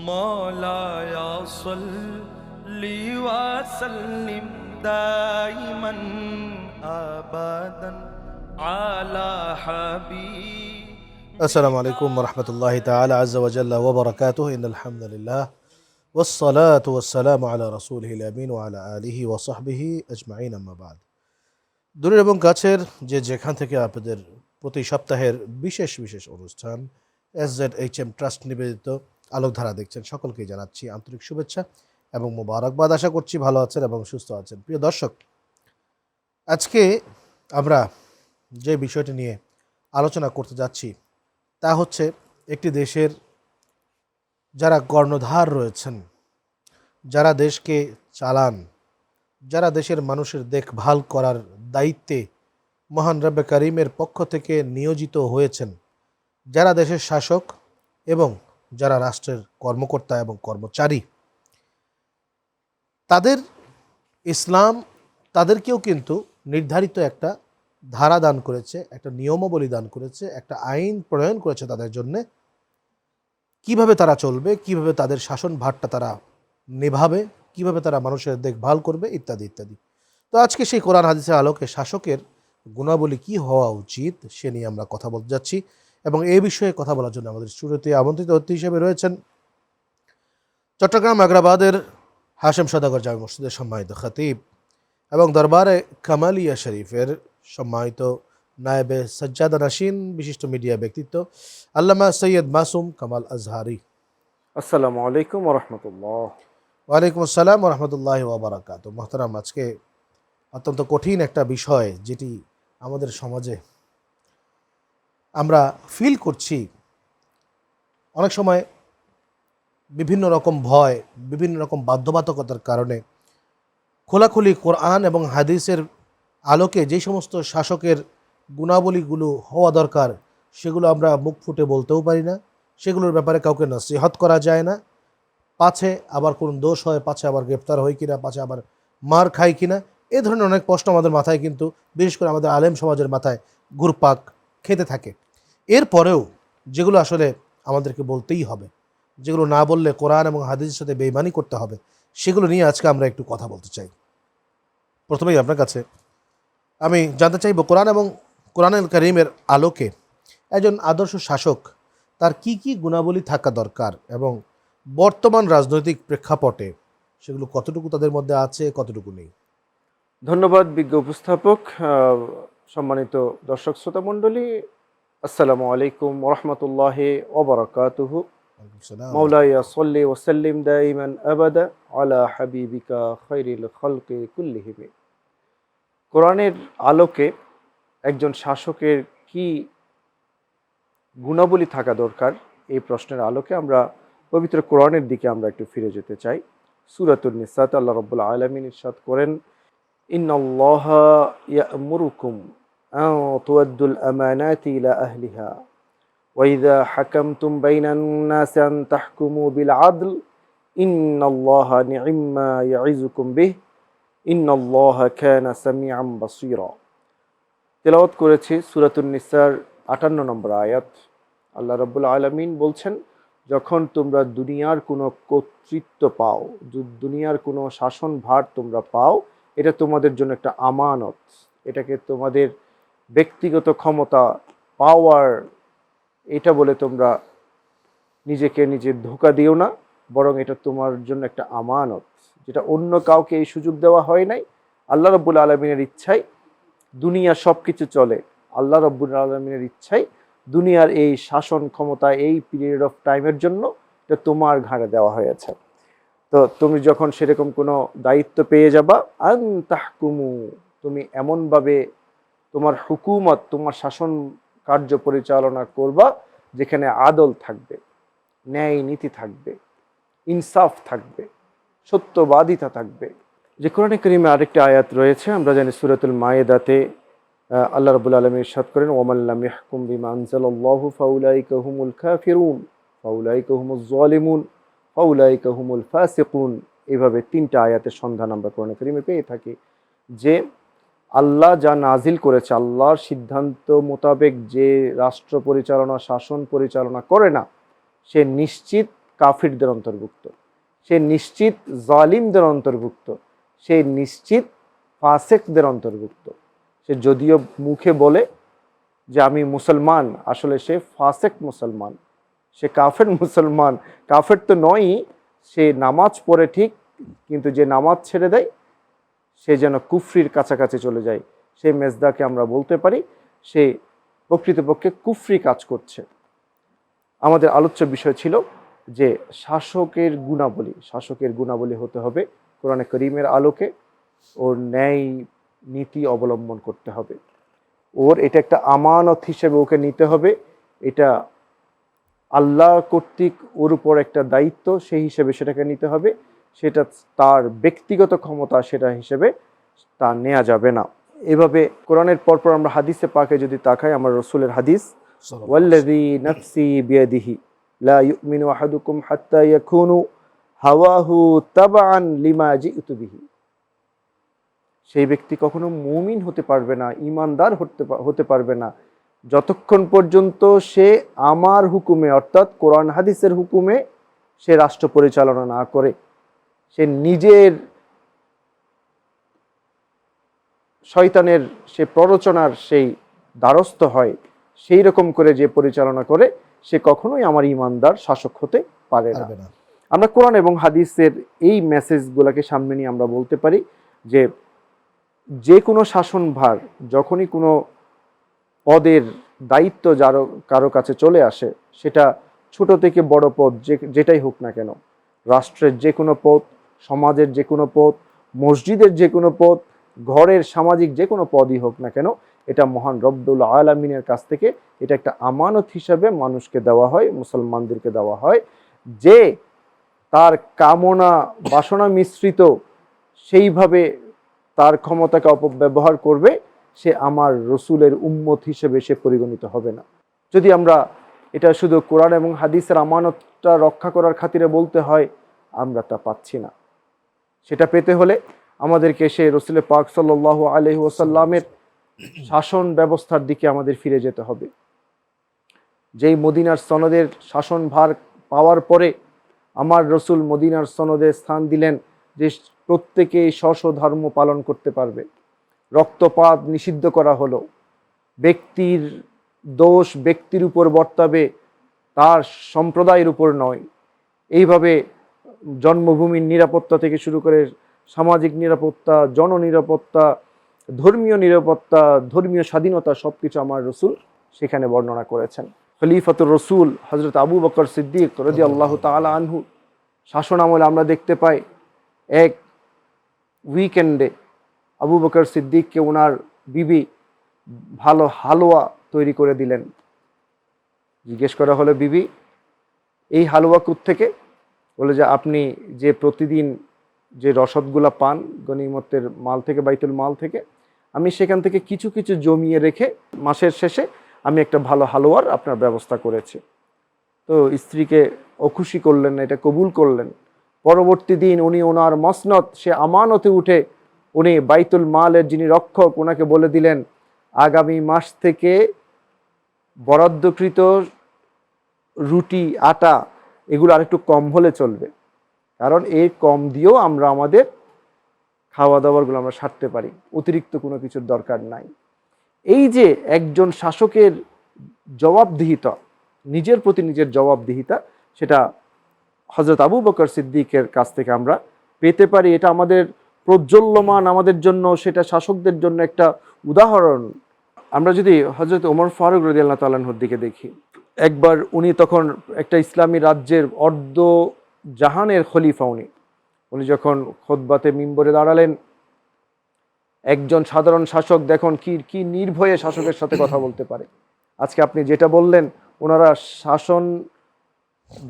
مولاي صل وسلم دائما ابدا على حبيب السلام عليكم ورحمة الله تعالى عز وجل وبركاته إن الحمد لله والصلاة والسلام على رسوله الأمين وعلى آله وصحبه أجمعين أما بعد দূরের এবং কাছের যে যেখান থেকে আপনাদের প্রতি সপ্তাহের বিশেষ বিশেষ অনুষ্ঠান S Z H M trust নিবেদিত আলোকধারা দেখছেন সকলকেই জানাচ্ছি আন্তরিক শুভেচ্ছা এবং মোবারকবাদ। আশা করছি ভালো আছেন এবং সুস্থ আছেন। প্রিয় দর্শক, আজকে আমরা যে বিষয়টি নিয়ে আলোচনা করতে যাচ্ছি তা হচ্ছে একটি দেশের যারা কর্ণধার রয়েছেন, যারা দেশকে চালান, যারা দেশের মানুষের দেখভাল করার দায়িত্বে মহান রব্বে করিমের পক্ষ থেকে নিয়োজিত হয়েছেন, যারা দেশের শাসক এবং যারা রাষ্ট্রের কর্মকর্তা এবং কর্মচারী, তাদের ইসলাম, তাদেরকেও কিন্তু নির্ধারিত একটা ধারা দান করেছে, একটা নিয়মাবলী দান করেছে, একটা আইন প্রণয়ন করেছে তাদের জন্য। কীভাবে তারা চলবে, কীভাবে তাদের শাসন ভারটা তারা নেভাবে, কীভাবে তারা মানুষের দেখভাল করবে, ইত্যাদি ইত্যাদি। তো আজকে সেই কোরআন, হাদিসের আলোকে শাসকের গুণাবলী কি হওয়া উচিত, সে নিয়ে আমরা কথা বলতে যাচ্ছি। এবং এই বিষয়ে কথা বলার জন্য আমাদের স্টুডিওতে আমন্ত্রিত অতিথি হিসেবে রয়েছেন চট্টগ্রাম আগ্রাবাদের হাশেম সদাগর জামে মসজিদের সম্মানিত খতিব এবং দরবারে কামালিয়া শরীফের সম্মানিত নায়েবে সজ্জাদা নাসিন বিশিষ্ট মিডিয়া ব্যক্তিত্ব আল্লামা সৈয়দ মাসুম কামাল আজহারি। আসসালামু আলাইকুম রহমতুল্লাহ ওয়ালাইকুম আসসালাম রহমতুল্লাহ ওবরাকাত মোহতারাম আজকে অত্যন্ত কঠিন একটা বিষয় যেটি আমাদের সমাজে আমরা ফিল করছি, অনেক সময় বিভিন্ন রকম ভয়, বিভিন্ন রকম বাধ্যবাধকতার কারণে খোলাখুলি কোরআন এবং হাদিসের আলোকে যে সমস্ত শাসকের গুণাবলীগুলো হওয়া দরকার, সেগুলো আমরা মুখ ফুটে বলতেও পারি না, সেগুলোর ব্যাপারে কাউকে নসিহত করা যায় না। পাছে আবার কোন দোষ হয়, পাছে আবার গ্রেপ্তার হয় কিনা, পাছে আবার মার খায় কিনা, এ ধরনের অনেক প্রশ্ন আমাদের মাথায় কিন্তু, বিশেষ করে আমাদের আলেম সমাজের মাথায় ঘুরপাক খেতে থাকে। এরপরেও যেগুলো আসলে আমাদেরকে বলতেই হবে, যেগুলো না বললে কোরআন এবং হাদিসের সাথে বেইমানি করতে হবে, সেগুলো নিয়ে আজকে আমরা একটু কথা বলতে চাই। প্রথমেই আপনার কাছে আমি জানতে চাইব কোরআন এবং কোরআনুল করিমের আলোকে একজন আদর্শ শাসক তার কি কি গুণাবলী থাকা দরকার এবং বর্তমান রাজনৈতিক প্রেক্ষাপটে সেগুলো কতটুকু তাদের মধ্যে আছে, কতটুকু নেই? ধন্যবাদ বিজ্ঞ উপস্থাপক। সম্মানিত দর্শক শ্রোতা মণ্ডলী আসসালামু আলাইকুম রহমতুল্লাহ ওবরাকাতুহু। মৌলাইয়া সল্লি ওসাল্লিম দাইমান আবাদা আলা হাবিবিকা খৈরিল খলকে কুল্লিহিমে কোরআনের আলোকে একজন শাসকের কি গুণাবলী থাকা দরকার এই প্রশ্নের আলোকে আমরা পবিত্র কোরআনের দিকে আমরা একটু ফিরে যেতে চাই। সুরাতুল নিসাত আল্লাহ রব্বুল আলমিন ইরশাদ করেন ইন্নাল্লাহ ইয়ামুরুকুম আন তুআদ্দুল আমানাতি ইলা আহলিহা وإذا حكمتم بين الناس أن تحكموا بالعدل إن الله نعم ما يعظكم به إن الله كان سميعا بصيرا তেলাওয়াত করেছি সূরাতুন নিসার আটান্ন নম্বর আয়াত আল্লাহ রাব্বুল আলামিন বলছেন যখন তোমরা দুনিয়ার কোনো কর্তৃত্ব পাও দু- দুনিয়ার কোনো শাসন ভার তোমরা পাও এটা তোমাদের জন্য একটা আমানত এটাকে তোমাদের ব্যক্তিগত ক্ষমতা পাওয়ার এটা বলে তোমরা নিজেকে নিজে ধোকা দিও না, বরং এটা তোমার জন্য একটা আমানত, যেটা অন্য কাউকে এই সুযোগ দেওয়া হয় নাই। আল্লাহ রব্বুল আলমিনের ইচ্ছাই দুনিয়া সব কিছু চলে। আল্লাহ রব্বুল আলমিনের ইচ্ছাই দুনিয়ার এই শাসন ক্ষমতা, এই পিরিয়ড অফ টাইমের জন্য এটা তোমার ঘাড়ে দেওয়া হয়েছে। তো তুমি যখন সেরকম কোনো দায়িত্ব পেয়ে যাবা, আন তাহকুমু, তুমি এমনভাবে তোমার হুকুমত, তোমার শাসন কার্য পরিচালনা করবা, যেখানে আদল থাকবে, ন্যায় নীতি থাকবে, ইনসাফ থাকবে, সত্যবাদিতা থাকবে। যে কোরআনে করিমে আরেকটি আয়াত রয়েছে, আমরা জানি সুরাতুল মায়েদাতে আল্লাহ রাবুল আলমী ইরশাদ করেন ওমাল্লাম ইয়াহকুম বিমা আনজালাল্লাহু ফাউলাইকা হুমুল কাফিরুন, ফাউলাইকা হুমুজ জালিমুন, ফাউলাইকা হুমুল ফাসিকুন। এইভাবে তিনটা আয়াতের সন্ধান আমরা কোরআনে করিমে পেয়ে থাকি যে আল্লাহ যা নাজিল করেছে, আল্লাহর সিদ্ধান্ত মোতাবেক যে রাষ্ট্র পরিচালনা, শাসন পরিচালনা করে না, সে নিশ্চিত কাফিরদের অন্তর্ভুক্ত, সে নিশ্চিত জালিমদের অন্তর্ভুক্ত, সে নিশ্চিত ফাসেকদের অন্তর্ভুক্ত। সে যদিও মুখে বলে যে আমি মুসলমান, আসলে সে ফাসেক মুসলমান, সে কাফের মুসলমান, কাফের তো নয়ই, সে নামাজ পড়ে ঠিক, কিন্তু যে নামাজ ছেড়ে দেয় সে যেন কুফরির কাছাকাছি চলে যায়, সেই মেজদাকে আমরা বলতে পারি, সে প্রকৃতপক্ষে কুফরি কাজ করছে। আমাদের আলোচ্য বিষয় ছিল যে শাসকের গুণাবলী শাসকের গুণাবলী হতে হবে কোরআনে করিমের আলোকে, ওর ন্যায় নীতি অবলম্বন করতে হবে। ওর এটা একটা আমানত হিসেবে ওকে নিতে হবে, এটা আল্লাহ কর্তৃক ওর উপর একটা দায়িত্ব, সেই হিসেবে সেটাকে নিতে হবে। সেটা তার ব্যক্তিগত ক্ষমতা সেটা হিসেবে তা নেওয়া যাবে না। এভাবে কোরআনের পরপর আমরা হাদিসে পাকে যদি তাকাই আমার রসুলের হাদিস ওয়াল্লাযী নাফসি বিয়াদিহি লা ইউমিনু আহাদুকুম হাত্তা ইয়াকুনু হাওয়াহু তাবাআন লিমা জিতু বিহি। সেই ব্যক্তি কখনো মুমিন হতে পারবে না ইমানদার হতে হতে পারবে না। যতক্ষণ পর্যন্ত সে আমার হুকুমে অর্থাৎ কোরআন হাদিসের হুকুমে সে রাষ্ট্র পরিচালনা না করে সে নিজের শয়তানের সে প্ররোচনার সেই দ্বারস্থ হয় সেই রকম করে যে পরিচালনা করে সে কখনোই আমার ইমানদার শাসক হতে পারে না। আমরা কোরআন এবং হাদিসের এই মেসেজগুলোকে সামনে নিয়ে আমরা বলতে পারি যে যে কোনো শাসনভার যখনই কোনো পদের দায়িত্ব যারো কারও কাছে চলে আসে সেটা ছোট থেকে বড় পদ যে যেটাই হোক না কেন রাষ্ট্রের যে কোনো পদ সমাজের যে কোনো পথ, মসজিদের যে কোনো পথ, ঘরের সামাজিক যে কোনো পদই হোক না কেন, এটা মহান রব্দুল আলমিনের কাছ থেকে এটা একটা আমানত হিসাবে মানুষকে দেওয়া হয়, মুসলমানদেরকে দেওয়া হয়। যে তার কামনা, বাসনা মিশ্রিত সেইভাবে তার ক্ষমতাকে অপব্যবহার করবে, সে আমার রসুলের উম্মত হিসেবে সে পরিগণিত হবে না। যদি আমরা এটা শুধু কোরআন এবং হাদিসের আমানতটা রক্ষা করার খাতিরে বলতে হয়, আমরা তা পাচ্ছি না। সেটা পেতে হলে আমাদেরকে সে রসুলের পাক সাল্লাহ আলহি ওসাল্লামের শাসন ব্যবস্থার দিকে আমাদের ফিরে যেতে হবে। যেই মদিনার সনদের শাসনভার পাওয়ার পরে আমার রসুল মদিনার সনদে স্থান দিলেন যে প্রত্যেকেই স্ব ধর্ম পালন করতে পারবে। রক্তপাত নিষিদ্ধ করা হলো। ব্যক্তির দোষ ব্যক্তির উপর বর্তাবে, তার সম্প্রদায়ের উপর নয়। এইভাবে জন্মভূমির নিরাপত্তা থেকে শুরু করে সামাজিক নিরাপত্তা, জননিরাপত্তা, ধর্মীয় নিরাপত্তা, ধর্মীয় স্বাধীনতা সব কিছু আমার রসুল সেখানে বর্ণনা করেছেন। খলিফাতুর রসুল হজরত আবু বকর সিদ্দিক রদি আল্লাহ তালা আনহু শাসন আমলে আমরা দেখতে পাই, এক উইকেন্ডে আবু বকর সিদ্দিককে ওনার বিবি ভালো হালুয়া তৈরি করে দিলেন। জিজ্ঞেস করা হলো, বিবি, এই হালুয়া থেকে বলে যে আপনি যে প্রতিদিন যে রসদগুলা পান গনিমতের মাল থেকে, বাইতুল মাল থেকে, আমি সেখান থেকে কিছু কিছু জমিয়ে রেখে মাসের শেষে আমি একটা ভালো হালুয়ার আপনার ব্যবস্থা করেছি। তো স্ত্রীকে অখুশি করলেন না এটা কবুল করলেন। পরবর্তী দিন উনি ওনার মসনত সে আমানতে উঠে উনি বাইতুল মালের যিনি রক্ষক, ওনাকে বলে দিলেন, আগামী মাস থেকে বরাদ্দকৃত রুটি, আটা এগুলো আরেকটু কম হলে চলবে। কারণ এই কম দিয়েও আমরা আমাদের খাওয়া দাওয়ারগুলো আমরা সারতে পারি। অতিরিক্ত কোনো কিছুর দরকার নাই। এই যে একজন শাসকের জবাবদিহিতা, নিজের প্রতি নিজের জবাবদিহিতা, সেটা হজরত আবু বকর সিদ্দিকের কাছ থেকে আমরা পেতে পারি। এটা আমাদের প্রজ্বল্যমান, আমাদের জন্য, সেটা শাসকদের জন্য একটা উদাহরণ। আমরা যদি হজরত ওমর ফারুক রদি আল্লাহ তাল্লাহর দিকে দেখি। একবার উনি তখন একটা ইসলামী রাজ্যের অর্ধ জাহানের খলিফা উনি। উনি যখন খোদবাতে মিম্বরে দাঁড়ালেন, একজন সাধারণ শাসক দেখুন কি কি নির্ভয়ে শাসকের সাথে কথা বলতে পারে। আজকে আপনি যেটা বললেন, ওনারা শাসন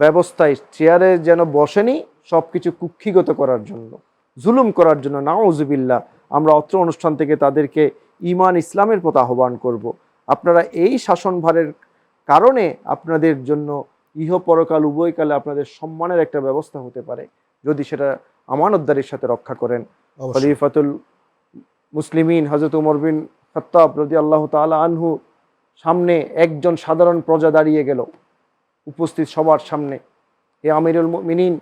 ব্যবস্থায় চেয়ারে যেন বসেনি সব কিছু কুক্ষিগত করার জন্য, জুলুম করার জন্য। নাউজুবিল্লাহ, আমরা অত্র অনুষ্ঠান থেকে তাদেরকে ইমান ইসলামের প্রতি আহ্বান করব। আপনারা এই শাসনভারের কারণে আপনাদের জন্য ইহ পরকাল উভয়কালে আপনাদের সম্মানের একটা ব্যবস্থা হতে পারে। যদি সেটা আমানতদারির সাথে রক্ষা করেন। খলিফাতুল মুসলিমিন হজরত উমর বিন খত্তাব রদি আল্লাহ তালা আনহু সামনে একজন সাধারণ প্রজা দাঁড়িয়ে গেল উপস্থিত সবার সামনে। হে আমিরুল মিনিন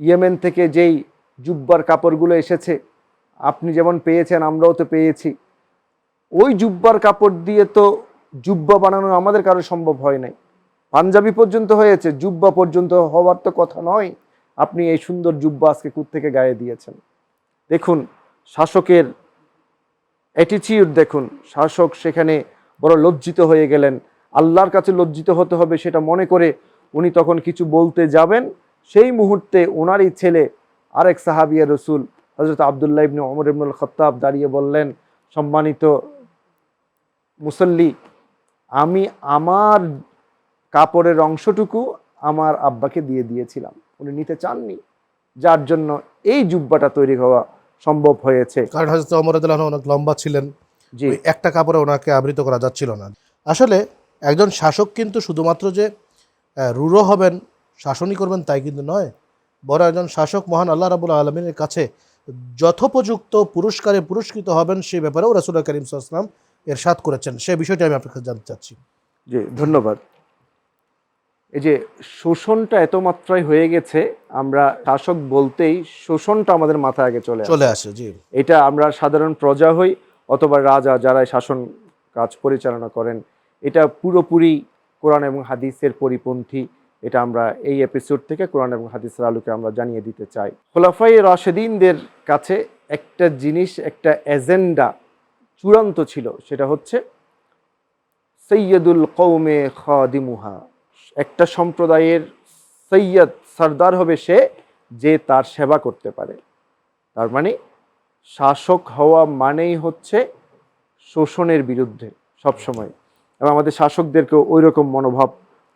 ইয়েমেন থেকে যেই জুব্বার কাপড়গুলো এসেছে আপনি যেমন পেয়েছেন আমরাও তো পেয়েছি। ওই জুব্বার কাপড় দিয়ে তো জুব্বা বানানো আমাদের কারও সম্ভব হয় নাই। পাঞ্জাবি পর্যন্ত হয়েছে, জুব্বা পর্যন্ত হওয়ার তো কথা নয়। আপনি এই সুন্দর জুব্বা আজকে থেকে গায়ে দিয়েছেন? দেখুন, শাসকের অ্যাটিচিউড দেখুন। শাসক সেখানে বড় লজ্জিত হয়ে গেলেন। আল্লাহর কাছে লজ্জিত হতে হবে সেটা মনে করে উনি তখন কিছু বলতে যাবেন। সেই মুহূর্তে ওনারই ছেলে আরেক সাহাবিয়া রসুল হজরত আবদুল্লাহ ইবনে ওমর ইবনুল খত্তাব দাঁড়িয়ে বললেন, সম্মানিত মুসল্লি আমি আমার কাপড়ের অংশটুকু আমার আব্বাকে দিয়ে দিয়েছিলাম। উনি নিতে চাননি। যার জন্য এই জুব্বাটা তৈরি হওয়া সম্ভব হয়েছে। কারণ হজরত অমর অনেক লম্বা ছিলেন। জি। একটা কাপড়ে ওনাকে আবৃত করা যাচ্ছিল না। আসলে একজন শাসক কিন্তু শুধুমাত্র যে রূঢ় হবেন শাসনই করবেন তাই কিন্তু নয়। বড় একজন শাসক মহান আল্লাহ রাবুল আলমিনের কাছে যথোপযুক্ত পুরস্কারে পুরস্কৃত হবেন সে ব্যাপারেও রাসুল করিম সাল্লাম এরশাদ করেছেন। সে বিষয়টি আমি আপনার কাছে জানতে চাচ্ছি। জি ধন্যবাদ। এই যে শোষণটা এত মাত্রায় হয়ে গেছে আমরা শাসক বলতেই শোষণটা আমাদের মাথায় আগে চলে চলে আসে জি। এটা আমরা সাধারণ প্রজা হই অথবা রাজা যারা শাসন কাজ পরিচালনা করেন এটা পুরোপুরি কোরআন এবং হাদিসের পরিপন্থী। এটা আমরা এই এপিসোড থেকে কোরআন এবং হাদিসের আলোকে আমরা জানিয়ে দিতে চাই। খোলাফাই রাশেদিনদের কাছে একটা জিনিস একটা এজেন্ডা চূড়ান্ত ছিল, সেটা হচ্ছে সৈয়দুল কৌমে খাদিমুহা। একটা সম্প্রদায়ের সৈয়দ সর্দার হবে সে যে তার সেবা করতে পারে। তার মানে শাসক হওয়া মানেই হচ্ছে শোষণের বিরুদ্ধে সবসময়। এবং আমাদের শাসকদেরকেও ওই রকম মনোভাব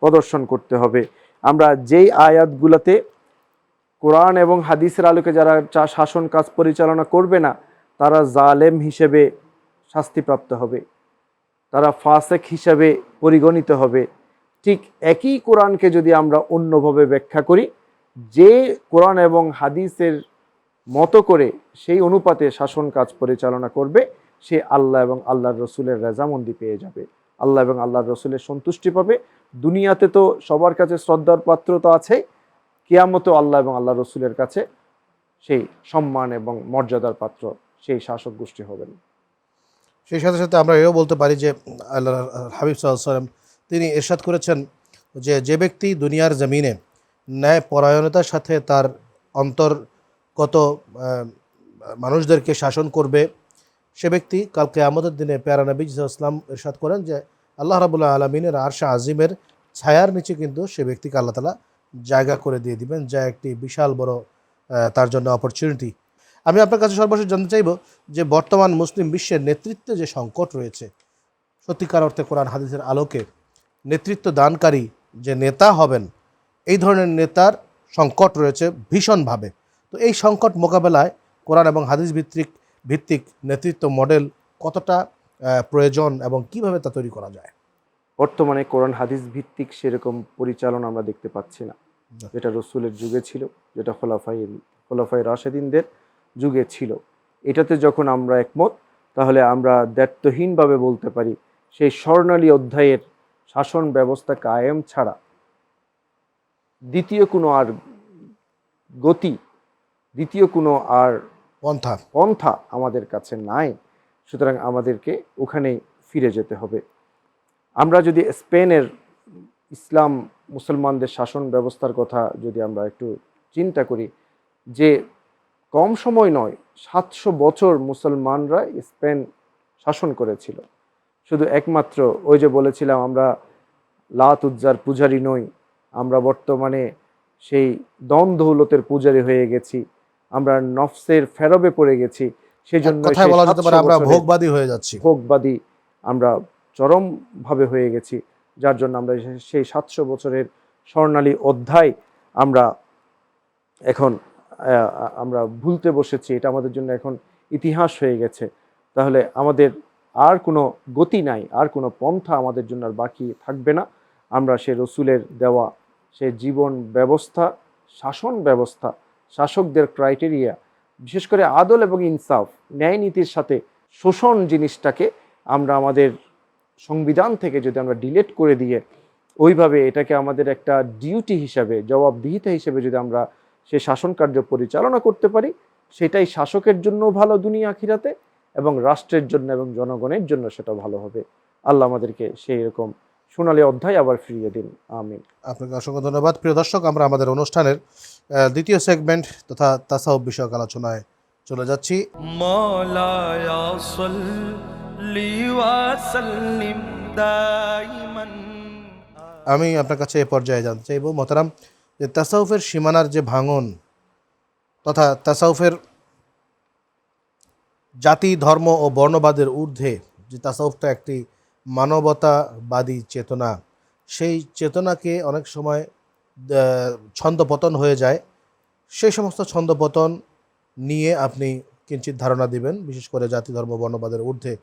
প্রদর্শন করতে হবে। আমরা যেই আয়াতগুলোতে কোরআন এবং হাদিসের আলোকে যারা শাসন কাজ পরিচালনা করবে না, তারা জালেম হিসেবে শাস্তিপ্রাপ্ত হবে। তারা ফাসেক হিসাবে পরিগণিত হবে। ঠিক একই কোরআনকে যদি আমরা অন্যভাবে ব্যাখ্যা করি, যে কোরআন এবং হাদিসের মতো করে সেই অনুপাতে শাসন কাজ পরিচালনা করবে, সে আল্লাহ এবং আল্লাহর রসুলের রেজামন্দি পেয়ে যাবে। আল্লাহ এবং আল্লাহর রসুলের সন্তুষ্টি পাবে। দুনিয়াতে তো সবার কাছে শ্রদ্ধার পাত্র তো আছে কেয়ামতো আল্লাহ এবং আল্লাহ রসুলের কাছে সেই সম্মান এবং মর্যাদার পাত্র সেই শাসক গোষ্ঠী হবেন। সেই সাথে সাথে আমরা এও বলতে পারি যে আল্লাহ হাবিব সাল্লাম তিনি এরশাদ করেছেন যে যে ব্যক্তি দুনিয়ার জমিনে ন্যায় পরায়ণতার সাথে তার অন্তর্গত মানুষদেরকে শাসন করবে, সে ব্যক্তি কালকে আমাদের দিনে প্যারা নবী ইসলাম এরশাদ করেন যে আল্লাহ রাবুল্লাহ আলমিনের আরশা আজিমের ছায়ার নিচে কিন্তু সে ব্যক্তিকে আল্লাহ তালা জায়গা করে দিয়ে দিবেন, যা একটি বিশাল বড় তার জন্য অপরচুনিটি আমি আপনার কাছে সর্বশেষ জানতে চাইব যে বর্তমান মুসলিম বিশ্বের নেতৃত্বে যে সংকট রয়েছে সত্যিকার অর্থে কোরআন হাদিসের আলোকে নেতৃত্ব দানকারী যে নেতা হবেন এই ধরনের নেতার সংকট রয়েছে ভীষণভাবে। তো এই সংকট মোকাবেলায় কোরআন এবং হাদিস ভিত্তিক ভিত্তিক নেতৃত্ব মডেল কতটা প্রয়োজন এবং কীভাবে তা তৈরি করা যায়? বর্তমানে কোরআন হাদিস ভিত্তিক সেরকম পরিচালনা আমরা দেখতে পাচ্ছি না। যেটা রসুলের যুগে ছিল যেটা খোলাফাই খোলাফাই রাশেদিনদের যুগে ছিল। এটাতে যখন আমরা একমত তাহলে আমরা দায়িত্বহীনভাবে বলতে পারি সেই স্বর্ণালী অধ্যায়ের শাসন ব্যবস্থা কায়েম ছাড়া দ্বিতীয় কোনো আর গতি দ্বিতীয় কোনো আর পন্থা। পন্থা আমাদের কাছে নাই। সুতরাং আমাদেরকে ওখানেই ফিরে যেতে হবে। আমরা যদি স্পেনের ইসলাম মুসলমানদের শাসন ব্যবস্থার কথা যদি আমরা একটু চিন্তা করি যে কম সময় নয় সাতশো বছর মুসলমানরা স্পেন শাসন করেছিল। শুধু একমাত্র ওই যে বলেছিলাম আমরা লাত উজ্জার পূজারি নই আমরা বর্তমানে সেই দন দৌলতের পূজারি হয়ে গেছি আমরা নফসের ফেরবে পড়ে গেছি সেই জন্য বলা যেতে পারে আমরা ভোগবাদী হয়ে যাচ্ছি। ভোগবাদী আমরা চরমভাবে হয়ে গেছি যার জন্য আমরা সেই সাতশো বছরের স্বর্ণালী অধ্যায় আমরা এখন আমরা ভুলতে বসেছি, এটা আমাদের জন্য এখন ইতিহাস হয়ে গেছে। তাহলে আমাদের আর কোনো গতি নাই, আর কোনো পন্থা আমাদের জন্য আর বাকি থাকবে না। আমরা সে রসুলের দেওয়া, সে জীবন ব্যবস্থা, শাসন ব্যবস্থা, শাসকদের ক্রাইটেরিয়া বিশেষ করে আদল এবং ইনসাফ, ন্যায় নীতির সাথে শোষণ জিনিসটাকে আমরা আমাদের সংবিধান থেকে যদি আমরা ডিলেট করে দিয়ে, ওইভাবে এটাকে আমাদের একটা ডিউটি হিসাবে, জবাবদিহিতা হিসেবে যদি আমরা সে শাসন কার্য পরিচালনা করতে পারি সেটাই শাসকের জন্য ভালো দুনিয়া আখিরাতে এবং রাষ্ট্রের জন্য এবং জনগণের জন্য সেটা ভালো হবে। আল্লাহ আমাদেরকে সেই রকম সোনালী অধ্যায় আবার ফিরিয়ে দিন। আমিন। আপনাকে অসংখ্য ধন্যবাদ। প্রিয় দর্শক আমরা আমাদের অনুষ্ঠানের দ্বিতীয় সেগমেন্ট তথা তাসাউ বিষয়ক আলোচনায় চলে যাচ্ছি। আমি আপনার কাছে এ পর্যায়ে জানতে চাইব মতারাম যে তাসাউফের সীমানার যে ভাঙন তথা তাসাউফের জাতি, ধর্ম ও বর্ণবাদের ঊর্ধ্বে যে তাসাউফটা একটি মানবতাবাদী চেতনা, সেই চেতনাকে অনেক সময় ছন্দপতন হয়ে যায়। সেই সমস্ত ছন্দপতন নিয়ে আপনি কিঞ্চিত ধারণা দিবেন, বিশেষ করে জাতি, ধর্ম, বর্ণবাদের ঊর্ধ্বে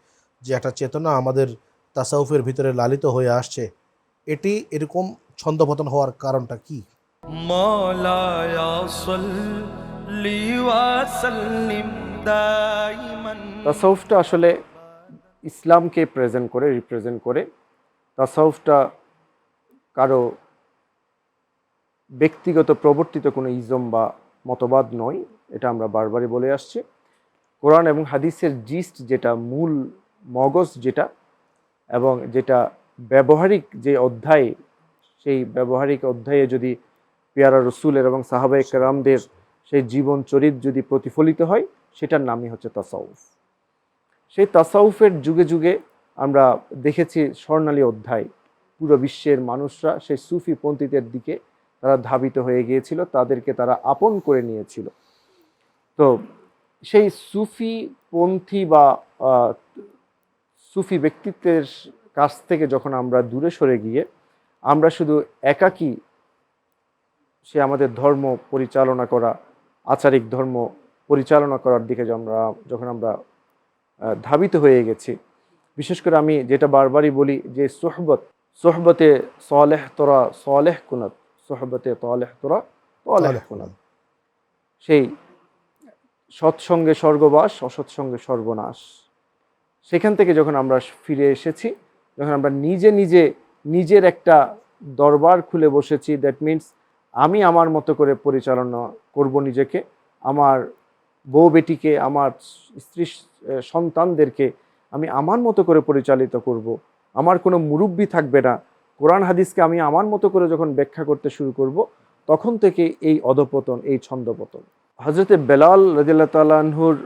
যে একটা চেতনা আমাদের তাসাউফের ভিতরে লালিত হয়ে আসছে। এটি এরকম ছন্দপতন হওয়ার কারণটা কি? তাসাউফটা আসলে ইসলামকে প্রেজেন্ট করে, রিপ্রেজেন্ট করে। তাসাউফটা কারও ব্যক্তিগত প্রবর্তিত কোনো ইজম বা মতবাদ নয়, এটা আমরা বারবারই বলে আসছি। কোরআন এবং হাদিসের জিস্ট যেটা মূল মগজ যেটা, এবং যেটা ব্যবহারিক যে অধ্যায়, সেই ব্যবহারিক অধ্যায়ে যদি পেয়ারা রসুলের এবং সাহাবাই কেরামদের সেই জীবন চরিত যদি প্রতিফলিত হয়, সেটার নামই হচ্ছে তাসাউফ। সেই তাসাউফের যুগে যুগে আমরা দেখেছি স্বর্ণালী অধ্যায়, পুরো বিশ্বের মানুষরা সেই সুফি পন্থীদের দিকে তারা ধাবিত হয়ে গিয়েছিল, তাদেরকে তারা আপন করে নিয়েছিল। তো সেই সুফি পন্থী বা সুফি ব্যক্তিত্বের কাছ থেকে যখন আমরা দূরে সরে গিয়ে, আমরা শুধু একাকী সে আমাদের ধর্ম পরিচালনা করা আচারিক ধর্ম পরিচালনা করার দিকে আমরা যখন আমরা ধাবিত হয়ে গেছি। বিশেষ করে আমি যেটা বারবারই বলি যে সোহবত সোহবতে সলেহ তোরা সলেহ কুনত সোহবতে তলেহ তোরা তলেহ কুনত। সেই সৎসঙ্গে স্বর্গবাস অসৎসঙ্গে সর্বনাশ সেখান থেকে যখন আমরা ফিরে এসেছি যখন আমরা নিজে নিজে নিজের একটা দরবার খুলে বসেছি দ্যাট মিন্স আমি আমার মতো করে পরিচালনা করব নিজেকে, আমার বউ বেটিকে, আমার স্ত্রী সন্তানদেরকে আমি আমার মতো করে পরিচালিত করব। আমার কোনো মুরব্বী থাকবে না কোরআন হাদিসকে আমি আমার মতো করে যখন ব্যাখ্যা করতে শুরু করব, তখন থেকে এই অধপতন, এই ছন্দপতন হজরতে বেলাল রাজিল্লা তাল্লাহুর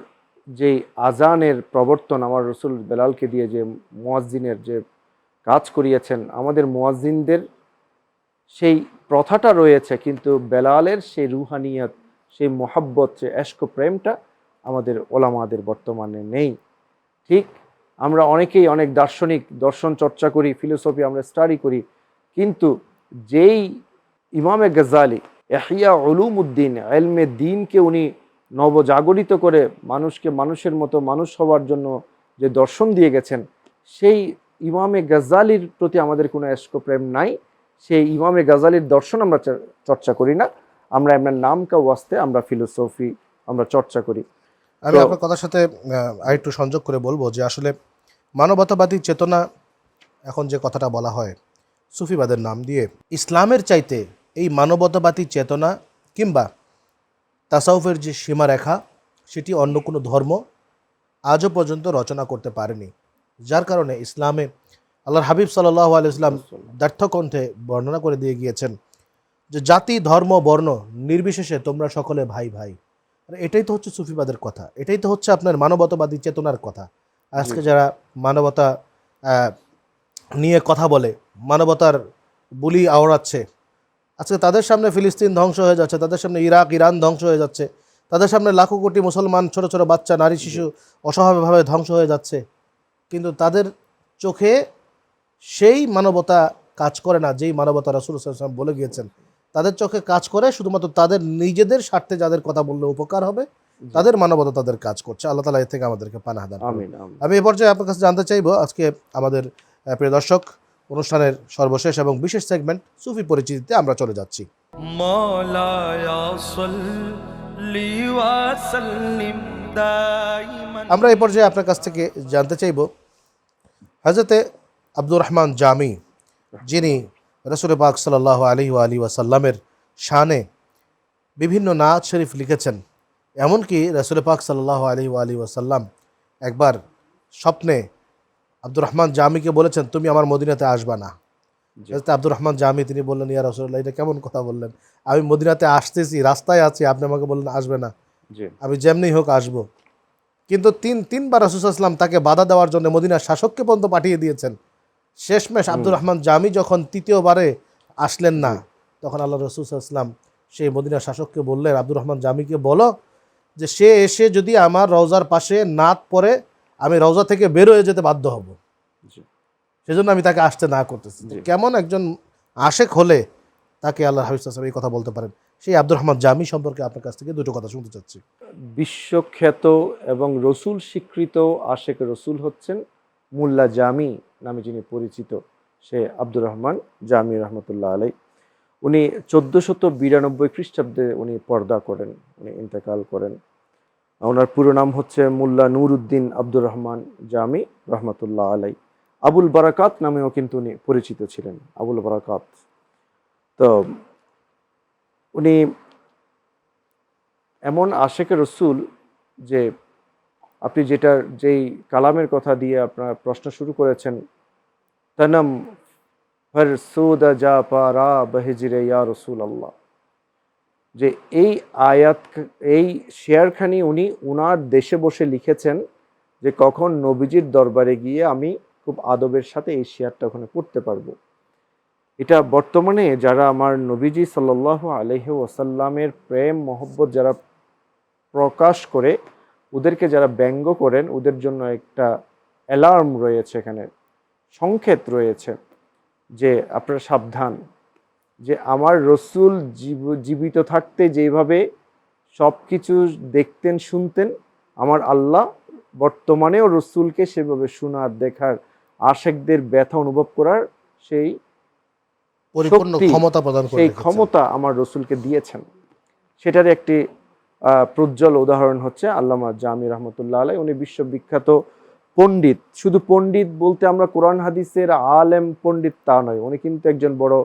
যে আজানের প্রবর্তন, আমার রসুল বেলালকে দিয়ে যে মোয়াজ্জিনের যে কাজ করিয়েছেন, আমাদের মোয়াজ্জিনদের সেই প্রথাটা রয়েছে, কিন্তু বেলালের সেই রুহানিয়ত, সেই মোহাব্বত যে এশক প্রেমটা আমাদের ওলামাদের বর্তমানে নেই। ঠিক, আমরা অনেকেই অনেক দার্শনিক, দর্শন চর্চা করি, ফিলোসফি আমরা স্টাডি করি, কিন্তু যেই ইমামে গজালি এহিয়া উলুমউদ্দিন এলমে দিনকে উনি নবজাগরিত করে মানুষকে মানুষের মতো মানুষ হওয়ার জন্য যে দর্শন দিয়ে গেছেন, সেই ইমামে গজালির প্রতি আমাদের কোনো এশক প্রেম নাই। সেই ইমামে গাজালির দর্শন আমরা চর্চা করি না। আমরা এমন নাম কা ওয়াস্তে আমরা ফিলোসফি আমরা চর্চা করি। আমি আপনার কথার সাথে আরেকটু সংযোগ করে বলব যে আসলে মানবতাবাদী চেতনা এখন যে কথাটা বলা হয় সুফিবাদের নাম দিয়ে ইসলামের চাইতে এই মানবতাবাদী চেতনা কিংবা তাসাউফের যে সীমারেখা সেটি অন্য কোনো ধর্ম আজও পর্যন্ত রচনা করতে পারেনি। যার কারণে ইসলামে আল্লাহর হাবিব সাল্লাহ আলাইসলাম দ্ব্যর্থকণ্ঠে বর্ণনা করে দিয়ে গিয়েছেন যে জাতি ধর্ম বর্ণ নির্বিশেষে তোমরা সকলে ভাই ভাই। আর এটাই তো হচ্ছে সুফিবাদের কথা। এটাই তো হচ্ছে আপনার মানবতাবাদী চেতনার কথা। আজকে যারা মানবতা নিয়ে কথা বলে মানবতার বুলি আওড়াচ্ছে আজকে তাদের সামনে ফিলিস্তিন ধ্বংস হয়ে যাচ্ছে তাদের সামনে ইরাক ইরান ধ্বংস হয়ে যাচ্ছে তাদের সামনে লাখো কোটি মুসলমান ছোট ছোট বাচ্চা নারী শিশু অসহায়ভাবে ধ্বংস হয়ে যাচ্ছে কিন্তু তাদের চোখে সেই মানবতা কাজ করে না যেই মানবতা রাসুল সাল্লাম বলে গিয়েছেন তাদের চোখে কাজ করে শুধুমাত্র তাদের নিজেদের স্বার্থে যাদের কথা বললে উপকার হবে তাদের মানবতা তাদের কাজ করছে। আল্লাহ তালা এ থেকে আমাদেরকে পানাহাদান আমি এ পর্যায়ে আপনার কাছে জানতে চাইব আজকে আমাদের প্রিয় দর্শক অনুষ্ঠানের সর্বশেষ এবং বিশেষ সেগমেন্ট সুফি পরিচিতিতে আমরা চলে যাচ্ছি। আমরা এ পর্যায়ে আপনার কাছ থেকে জানতে চাইব হাজরতে আব্দুর রহমান জামি যিনি রসুল পাক সাল্লাহ আলী আলী ওয়াসাল্লামের শানে বিভিন্ন নাচ শরীফ লিখেছেন। এমনকি রসুল পাক সাল্লাহ আলী আলী ওয়াসাল্লাম একবার স্বপ্নে আব্দুর রহমান জামিকে বলেছেন তুমি আমার মদিনাতে আসবা না। আব্দুর রহমান জামি তিনি বললেন ইয়া রসুল্লাহ এটা কেমন কথা বললেন? আমি মদিনাতে আসতেছি রাস্তায় আছি আপনি আমাকে বললেন আসবে না। আমি যেমনি হোক আসব। কিন্তু তিন তিনবার রসুলাম তাকে বাধা দেওয়ার জন্য মদিনার শাসককে পর্যন্ত পাঠিয়ে দিয়েছেন। শেষমেশ আব্দুর রহমান জামি যখন তৃতীয়বারে আসলেন না তখন আল্লাহ রসুল রসুলাম সেই মদিনার শাসককে বললেন আব্দুর রহমান জামিকে বলো যে সে এসে যদি আমার রওজার পাশে নাত পরে আমি রওজা থেকে বের হয়ে যেতে বাধ্য হব। সেজন্য আমি তাকে আসতে না করতেছি। কেমন একজন আশেক হলে তাকে আল্লাহ হাফিজ এই কথা বলতে পারেন। সেই আব্দুর রহমান জামি সম্পর্কে আপনার কাছ থেকে দুটো কথা শুনতে চাচ্ছি। বিশ্বখ্যাত এবং রসুল স্বীকৃত আশেক রসুল হচ্ছেন মুল্লা জামি। নামে যিনি পরিচিত সে আব্দুর রহমান জামি রহমতুল্লাহ আলাই। উনি চোদ্দোশত বিরানব্বই খ্রিস্টাব্দে উনি পর্দা করেন, উনি ইন্তেকাল করেন। ওনার পুরো নাম হচ্ছে মুল্লা নুরউদ্দিন আব্দুর রহমান জামি রহমতুল্লাহ আলাই। আবুল বারাকাত নামেও কিন্তু উনি পরিচিত ছিলেন, আবুল বারাকাত। তো উনি এমন আশেক রসুল যে আপনি যেটার যেই কালামের কথা দিয়ে আপনার প্রশ্ন শুরু করেছেন তনম, ফর সুদা যা পারা বহিজিরে ইয়া রসুল আল্লাহ যে এই আয়াত, এই শেয়ারখানি উনি উনার দেশে বসে লিখেছেন যে কখন নবীজির দরবারে গিয়ে আমি খুব আদবের সাথে এই শেয়ারটা ওখানে পড়তে পারব। এটা বর্তমানে যারা আমার নবীজি সাল্লাহ আলহ ওয়াসাল্লামের প্রেম, মহব্বত যারা প্রকাশ করে, ওদেরকে যারা ব্যঙ্গ করেন, ওদের জন্য একটা অ্যালার্ম রয়েছে এখানে। সংকেত রয়েছে যে আপনারা সাবধান যে আমার রসুল জীবিত থাকতে যেভাবে সব কিছু দেখতেন শুনতেন আমার আল্লাহ বর্তমানেও রসুলকে সেভাবে শোনার দেখার আশেকদের ব্যথা অনুভব করার সেই পরিপূর্ণ ক্ষমতা প্রদান সেই ক্ষমতা আমার রসুলকে দিয়েছেন। সেটার একটি প্রজ্জ্বল উদাহরণ হচ্ছে আল্লামা জামি রহমতুল্লাহ আলাই। উনি বিশ্ববিখ্যাত পণ্ডিত। শুধু পণ্ডিত বলতে আমরা কোরআন হাদিসের আলেম পণ্ডিত তা নয়, উনি কিন্তু একজন বড়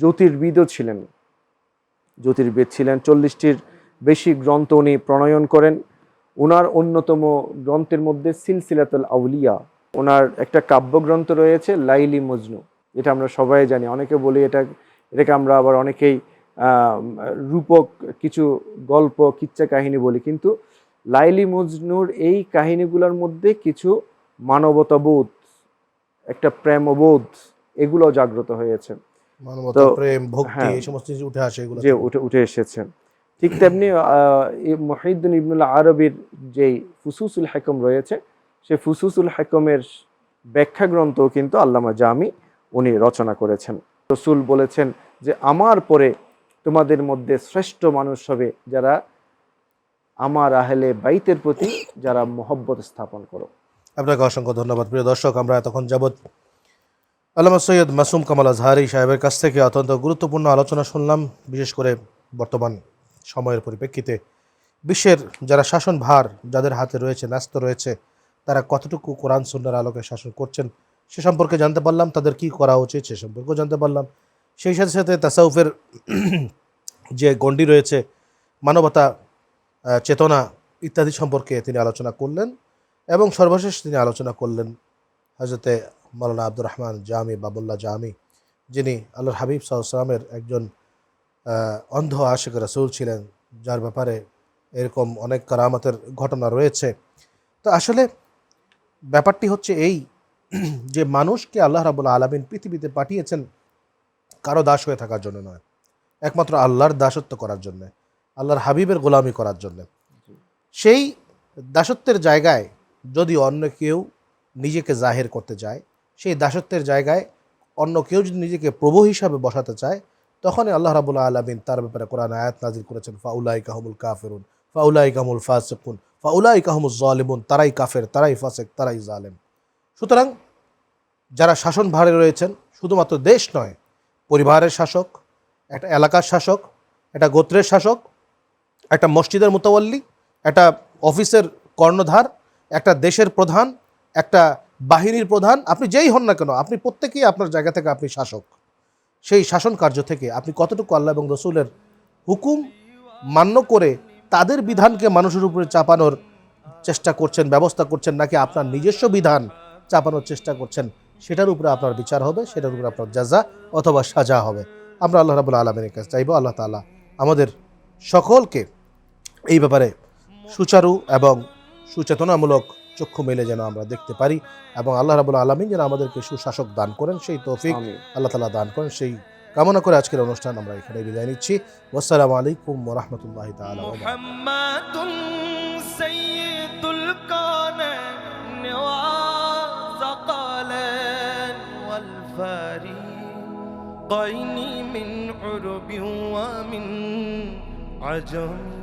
জ্যোতির্বিদও ছিলেন। জ্যোতির্বিদ ছিলেন, চল্লিশটির বেশি গ্রন্থ উনি প্রণয়ন করেন। ওনার অন্যতম গ্রন্থের মধ্যে সিলসিলাতুল আউলিয়া ওনার একটা কাব্যগ্রন্থ রয়েছে, লাইলি মজনু। এটা আমরা সবাই জানি, অনেকে বলি এটা, এটাকে আমরা আবার অনেকেই রূপক, কিছু গল্প, কিচ্ছা কাহিনী বলি। কিন্তু লাইলি মজনুর এই কাহিনীগুলোর মধ্যে কিছু মানবতাবোধ একটা প্রেমবোধ এগুলো জাগ্রত হয়েছে। মানবতা প্রেম ভক্তি হ্যাঁ। এই সমস্ত কিছু উঠে আসে এগুলো যে উঠে উঠে এসেছেন ঠিক তেমনি মহিউদ্দিন ইবনুল আরবির যেই ফুসুসুল হাকম রয়েছে সেই ফুসুসুল হাকমের ব্যাখ্যা গ্রন্থ কিন্তু আল্লামা জামি উনি রচনা করেছেন। রসুল বলেছেন যে আমার পরে তোমাদের মধ্যে শ্রেষ্ঠ মানুষ হবে যারা আমার আহলে বাইতের প্রতি যারা মহব্বত স্থাপন করো। আপনাকে অসংখ্য ধন্যবাদ। প্রিয় দর্শক, আমরা এতক্ষণ যাবৎ আল্লামা সৈয়দ মাসুম কামাল আজহারি সাহেবের কাছ থেকে অত্যন্ত গুরুত্বপূর্ণ আলোচনা শুনলাম, বিশেষ করে বর্তমান সময়ের পরিপ্রেক্ষিতে। বিশ্বের যারা শাসন ভার যাদের হাতে রয়েছে, ন্যস্ত রয়েছে, তারা কতটুকু কোরআন সুন্নার আলোকে শাসন করছেন সে সম্পর্কে জানতে পারলাম, তাদের কি করা উচিত সে সম্পর্কেও জানতে পারলাম। সেই সাথে সাথে তাসাউফের যে গণ্ডি রয়েছে, মানবতা চেতনা ইত্যাদি সম্পর্কে তিনি আলোচনা করলেন এবং সর্বশেষ তিনি আলোচনা করলেন হজরতে মৌলানা আব্দুর রহমান জামি, বাবুল্লাহ জামি, যিনি আল্লাহর হাবিব সাল্লামের একজন অন্ধ আশেখ রসুল ছিলেন, যার ব্যাপারে এরকম অনেক কারামতের ঘটনা রয়েছে। তো আসলে ব্যাপারটি হচ্ছে এই যে মানুষকে আল্লাহ রাবুল আলমিন পৃথিবীতে পাঠিয়েছেন কারও দাস হয়ে থাকার জন্য নয়, একমাত্র আল্লাহর দাসত্ব করার জন্যে। আল্লাহর হাবিবের গোলামি করার জন্যে। সেই দাসত্বের জায়গায় যদি অন্য কেউ নিজেকে জাহের করতে চায় সেই দাসত্বের জায়গায় অন্য কেউ যদি নিজেকে প্রভু হিসাবে বসাতে চায় তখনই আল্লাহ রাবুল্লাহ আলমিন তার ব্যাপারে কোরআন আয়াত নাজির করেছেন ফাউলাই কাহমুল কাফেরুন ফাউলাই কাহমুল ফাসেকুন ফাউলাই কাহমুল জালিমুন তারাই কাফের তারাই ফাসেক তারাই জালেম। সুতরাং যারা শাসন ভারে রয়েছেন শুধুমাত্র দেশ নয় পরিবারের শাসক একটা এলাকার শাসক একটা গোত্রের শাসক একটা মসজিদের মোতাবল্লি একটা অফিসের কর্ণধার, একটা দেশের প্রধান, একটা বাহিনীর প্রধান, আপনি যেই হন না কেন, আপনি প্রত্যেকেই আপনার জায়গা থেকে আপনি শাসক। সেই শাসন কার্য থেকে আপনি কতটুকু আল্লাহ এবং রসুলের হুকুম মান্য করে তাদের বিধানকে মানুষের উপরে চাপানোর চেষ্টা করছেন, ব্যবস্থা করছেন, নাকি আপনার নিজস্ব বিধান চাপানোর চেষ্টা করছেন, সেটার উপরে আপনার বিচার হবে, সেটার উপরে আপনার জাজা অথবা সাজা হবে। আমরা আল্লাহ রাবুল আলমের কাছে চাইব, আল্লাহ তাআলা আমাদের সকলকে এই ব্যাপারে সুচারু এবং সুচেতনামূলক চক্ষু মেলে যেন আমরা দেখতে পারি এবং আল্লাহ রাবুল আলমিন যেন আমাদেরকে সুশাসক দান করেন সেই তৌফিক আমিন আল্লাহ তালা দান করেন সেই কামনা করে আজকের অনুষ্ঠান আমরা এখানে বিদায় নিচ্ছি আসসালামু আলাইকুম রহমতুল্লাহ তালা محمد سيد الكونين وثقلين والفريقين من عرب ومن عجم